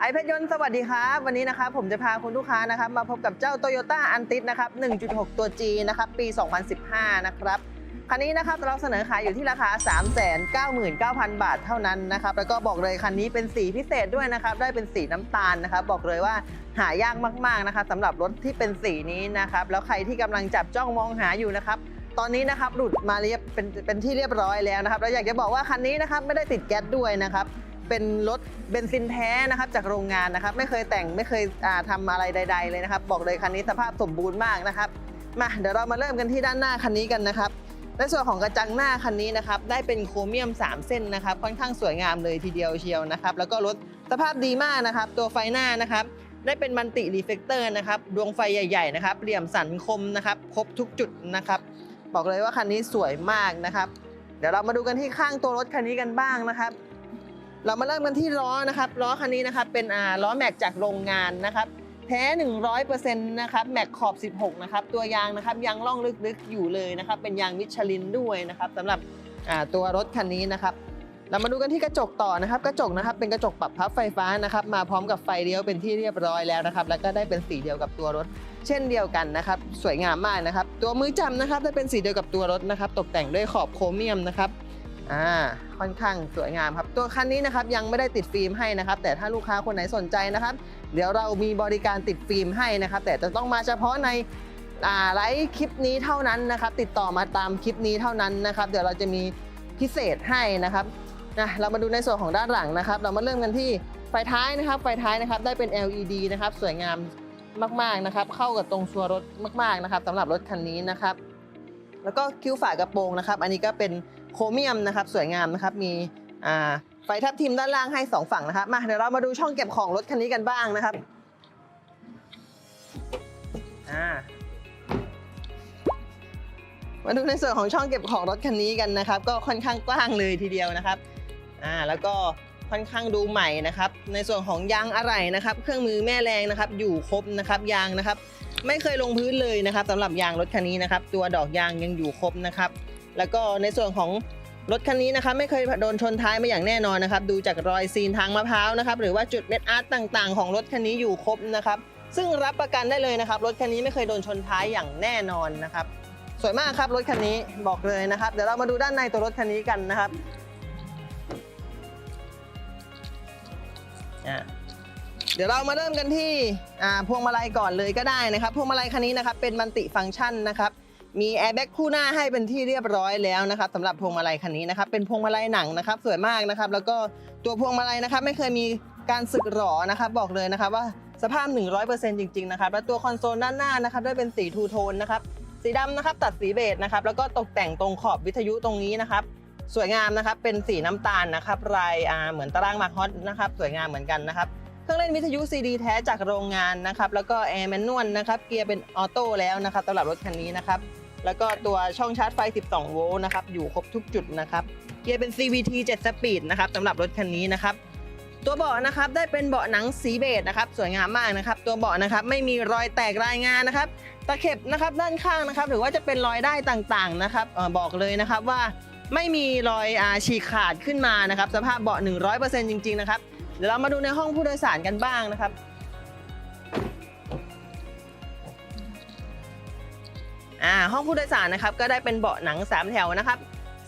ไอเพชรยนต์สวัสดีครับวันนี้นะครับผมจะพาคุณลูกค้านะครับมาพบกับเจ้า Toyota a n t i s นะครับ 1.6 ตัว G นะครับปี 2015 นะครับคันนี้นะครับเราเสนอขายอยู่ที่ราคา 399,000 บาทเท่านั้นนะครับแล้วก็บอกเลยคันนี้เป็นสีพิเศษด้วยนะครับได้เป็นสีน้ำตาลนะครับบอกเลยว่าหายากมากๆนะครับสำหรับรถที่เป็นสีนี้นะครับแล้วใครที่กำลังจับจ้องมองหาอยู่นะครับตอนนี้นะครับหลุดมาเรียบเป็นเป็นที่เรียบร้อยแล้วนะครับแล้วอยากจะบอกว่าคันนี้นะครับไม่ได้ติดแก๊สด้วยนะครับ เป็นรถเบนซินแท้นะครับจากโรงงานนะครับ ไม่เคยแต่งไม่เคยอ่าอะไรใด ๆ เลยนะครับ บอกเลยคันนี้สภาพสมบูรณ์มากนะครับมาเดี๋ยวเรามาเริ่มกันที่ด้านหน้าคันนี้กันนะครับในส่วนของกระจังหน้าคันนี้นะครับได้เป็นโครเมียม 3 เส้นนะครับ ค่อนข้างสวยงามเลยทีเดียวเชียวนะครับ แล้วก็รถสภาพดีมากนะครับ ตัวไฟหน้านะครับ ได้เป็นมันติรีเฟกเตอร์นะครับดวงไฟใหญ่ ๆ นะครับ เหลี่ยมสันคมนะครับ ครบทุกจุดนะครับ บอกเลยว่าคันนี้สวยมากนะครับ เดี๋ยวเรามาดูกันที่ข้างตัวรถคันนี้กันบ้างนะครับ เรามาเริ่มกันที่ล้อนะครับล้อคันนี้นะครับเป็นอ่าล้อแม็กจากโรงงานนะครับแท้ 100%นะครับแม็กขอบ 16 นะครับ ตัวยางนะครับยางล่องลึกๆอยู่เลยนะครับ เป็นยางมิชลินด้วยนะครับสำหรับตัวรถคันนี้นะครับ เรามาดูกันที่กระจกต่อนะครับ กระจกนะครับเป็นกระจกปรับพับไฟฟ้านะครับ มาพร้อมกับไฟเลี้ยวเป็นที่เรียบร้อยแล้วนะครับ แล้วก็ได้เป็นสีเดียวกับตัวรถ เช่นเดียวกันนะครับ สวยงามมากนะครับ ตัวมือจับนะครับได้เป็นสีเดียวกับตัวรถนะครับ ตกแต่งด้วยขอบโครเมียมนะครับ อ่าค่อนข้างสวยงามครับ ตัวคันนี้นะครับยังไม่ได้ติดฟิล์มให้นะครับ แต่ถ้าลูกค้าคนไหนสนใจนะครับ เดี๋ยวเรามีบริการติดฟิล์มให้นะครับ แต่จะต้องมาเฉพาะในไลฟ์คลิปนี้เท่านั้นนะครับ ติดต่อมาตามคลิปนี้เท่านั้นนะครับ เดี๋ยวเราจะมีพิเศษให้นะครับนะเรามาดูในส่วนของด้านหลังนะครับ เรามาเริ่มกันที่ไฟท้ายนะครับ ไฟท้ายนะครับได้เป็น LED นะครับ สวยงามมากๆนะครับ เข้ากับตรงชัวรถมาก ๆนะครับสำหรับรถคันนี้นะครับ แล้วก็คิ้วฝากระโปรงนะครับ อันนี้ก็เป็น โครเมียมนะครับสวยงามนะครับมีไฟทับทิมด้านล่างให้สองฝั่งนะครับมาเดี๋ยวเรามาดูช่องเก็บของรถคันนี้กันบ้างนะครับมาดูในส่วนของช่องเก็บของรถคันนี้กันนะครับ ก็ค่อนข้างกว้างเลยทีเดียวนะครับอ่าแล้วก็ค่อนข้างดูใหม่นะครับ ในส่วนของยางอะไหล่นะครับ เครื่องมือแม่แรงนะครับ อยู่ครบนะครับยางนะครับ ไม่เคยลงพื้นเลยนะครับสำหรับยางรถคันนี้นะครับ ตัวดอกยางยังอยู่ครบนะครับ แล้วก็ในส่วนของรถคันนี้นะครับไม่เคยโดนชนท้ายมาอย่างแน่นอนนะครับ ดูจากรอยซีนทางมะพร้าวนะครับ หรือว่าจุดเม็ดอาร์ตต่างๆ ของรถคันนี้อยู่ครบนะครับ ซึ่งรับประกันได้เลยนะครับ รถคันนี้ไม่เคยโดนชนท้ายอย่างแน่นอนนะครับ สวยมากครับรถคันนี้บอกเลยนะครับ เดี๋ยวเรามาดูด้านในตัวรถคันนี้กันนะครับเดี๋ยวเรามาเริ่มกันที่พวงมาลัยก่อนเลยก็ได้นะครับ พวงมาลัยคันนี้นะครับเป็นมันติฟังก์ชันนะครับ มีแอร์แบ็กคู่หน้าให้เป็นที่เรียบร้อยแล้วนะครับสำหรับพวงมาลัยคันนี้นะครับเป็นพวงมาลัยหนังนะครับสวยมากนะครับ แล้วก็ตัวพวงมาลัยนะครับไม่เคยมีการสึกหรอนะครับบอกเลยนะครับว่าสภาพ 100%จริงๆนะครับแล้วตัวคอนโซลด้านหน้านะครับด้วยเป็นสีทูโทนนะครับสีดำนะครับตัดสีเบจนะครับแล้วก็ตกแต่งตรงขอบวิทยุตรงนี้นะครับสวยงามนะครับเป็นสีน้ำตาลนะครับลายอ่าเหมือนตารางมาร์คฮอตนะครับสวยงามเหมือนกันนะครับเครื่องเล่นวิทยุ CD แท้จากโรงงานนะครับแล้วก็แอร์แมนนวลนะครับเกียร์เป็นออโต้แล้วนะครับสำหรับรถคันนี้นะครับ แล้วก็ตัวช่องชาร์จไฟ 12 โวลต์นะครับ อยู่ครบทุกจุดนะครับ เกียร์เป็น CVT 7 Speed นะครับสำหรับรถคันนี้นะครับ ตัวเบาะนะครับได้เป็นเบาะหนังสีเบจนะครับ สวยงามมากนะครับ ตัวเบาะนะครับไม่มีรอยแตกรายงานนะครับ ตะเข็บนะครับด้านข้างนะครับ หรือว่าจะเป็นรอยได้ต่างๆนะครับออบอกเลยนะครับว่าไม่มีรอยอาฉีกขาดขึ้นมานะครับ สภาพเบาะ 100%จริงๆนะครับ เดี๋ยวเรามาดูในห้องผู้โดยสารกันบ้างนะครับ อ่าห้องผู้โดยสารนะครับก็ได้เป็นเบาะหนัง 3 แถวนะครับ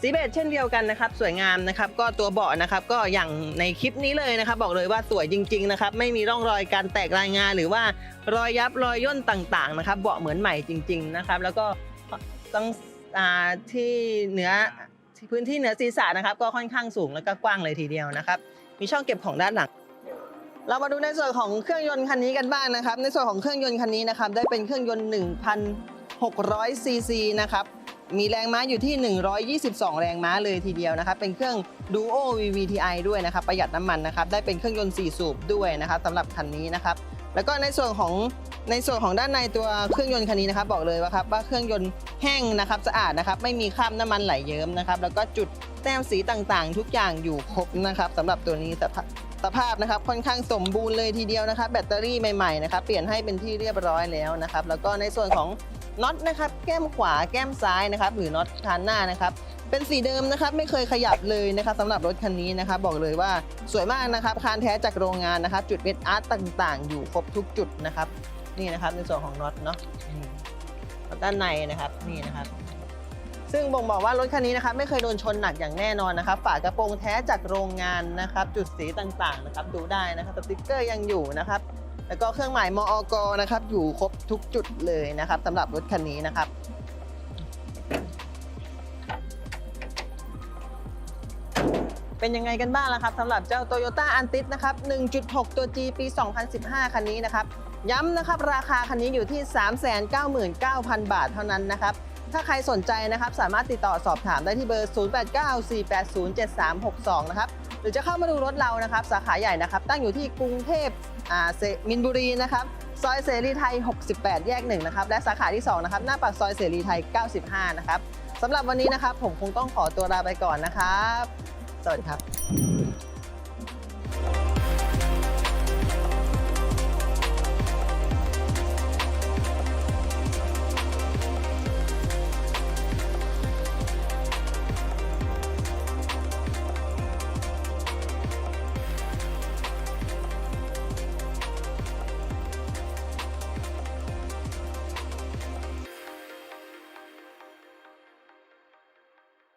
สีเบจเช่นเดียวกันนะครับสวยงามนะครับก็ตัวเบาะนะครับก็อย่างในคลิปนี้เลยนะครับ บอกเลยว่าสวยจริง ๆนะครับ ไม่มีร่องรอยการแตกรายงาน หรือว่ารอยยับรอยย่นต่างๆนะครับเบาะเหมือนใหม่จริง ๆนะครับ แล้วก็ต้องอที่เหนือพื้นที่เหนือศีรษะนะครับ ก็ค่อนข้างสูงแล้วก็กว้างเลยทีเดียวนะครับ มีช่องเก็บของด้านหลัง เรามาดูในส่วนของเครื่องยนต์คันนี้กันบ้างนะครับ ในส่วนของเครื่องยนต์คันนี้นะครับได้เป็นเครื่องยนต์ 600 ซีซีนะครับ มีแรงม้าอยู่ที่ 122 แรงม้าเลยทีเดียวนะครับ เป็นเครื่อง Duo VVTi ด้วยนะครับ ประหยัดน้ำมันนะครับ ได้เป็นเครื่องยนต์ 4 สูบด้วยนะครับสำหรับคันนี้นะครับ แล้วก็ในส่วนของในส่วนของด้านในตัวเครื่องยนต์คันนี้นะครับ บอกเลยว่าครับว่าเครื่องยนต์แห้งนะครับสะอาดนะครับ ไม่มีคราบน้ำมันไหลเยิ้มนะครับ แล้วก็จุดแต้มสีต่างๆ ทุกอย่างอยู่ครบนะครับสำหรับตัวนี้สภาพสภาพนะครับค่อนข้างสมบูรณ์เลยทีเดียวนะครับ แบตเตอรี่ใหม่ๆนะครับเปลี่ยนให้เป็นที่เรียบร้อยแล้วนะครับ แล้วก็ในส่วนของ น็อตนะครับแก้มขวาแก้มซ้ายนะครับหรือน็อตทานหน้านะครับเป็นสีเดิมนะครับไม่เคยขยับเลยนะครับสำหรับรถคันนี้นะครับบอกเลยว่าสวยมากนะครับคานแท้จากโรงงานนะครับจุดเม็ดอาร์ตต่างๆ อยู่ครบทุกจุดนะครับนี่นะครับในส่วนของน็อตเนาะด้านในนะครับนี่นะครับ ซึ่งบ่งบอกว่ารถคันนี้นะครับไม่เคยโดนชนหนักอย่างแน่นอนนะครับ ฝากระโปรงแท้จากโรงงานนะครับ จุดสีต่างๆนะครับ ดูได้นะครับสติ๊กเกอร์ยังอยู่นะครับ แล้วก็เครื่องหมายมอกนะครับอยู่ครบทุกจุดเลยนะครับสำหรับรถคันนี้นะครับเป็นยังไงกันบ้างล่ะครับสำหรับเจ้า Toyota a n t i s นะครับ 1.6 ตัว G ปี 2015 คันนี้นะครับ ย้ำนะครับ ราคาคันนี้อยู่ที่ 399,000 บาทเท่านั้นนะครับ ถ้าใครสนใจนะครับ สามารถติดต่อสอบถามได้ที่เบอร์ 0894807362 นะครับ หรือจะเข้ามาดูรถเรานะครับ สาขาใหญ่นะครับ ตั้งอยู่ที่กรุงเทพ มินบุรีนะครับซอยเสรีไทย 68 แยก1นะครับและสาขาที่2นะครับหน้าปากซอยเสรีไทย 95 นะครับสำหรับวันนี้นะครับผมคงต้องขอตัวลาไปก่อนนะครับ สวัสดีครับ